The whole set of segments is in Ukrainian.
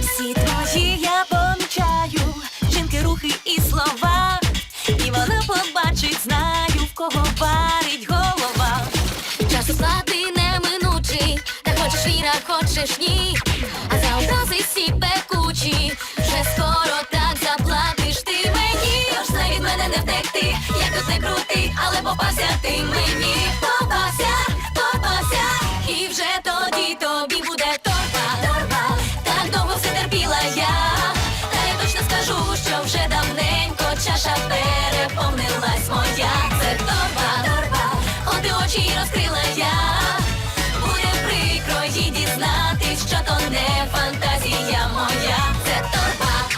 Всі твої я помічаю, жінки, рухи і слова. І вона побачить, знаю, в кого парить голова. Час сплати неминучий, та хочеш віра, хочеш ні. А за образи всі пекучі, вже скоро так заплатиш ти мені. Тож від мене не втекти, як тут не крути, і розкрила я. Буде прикро їй дізнатись, що то не фантазія моя. Це торба.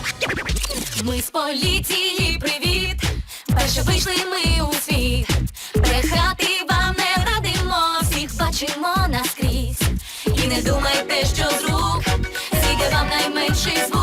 Ми з поліції, привіт. Вперше вийшли ми у світ. Брехати вам не радимо, всіх бачимо наскрізь. І не думайте, що з рук зійде вам найменший звук.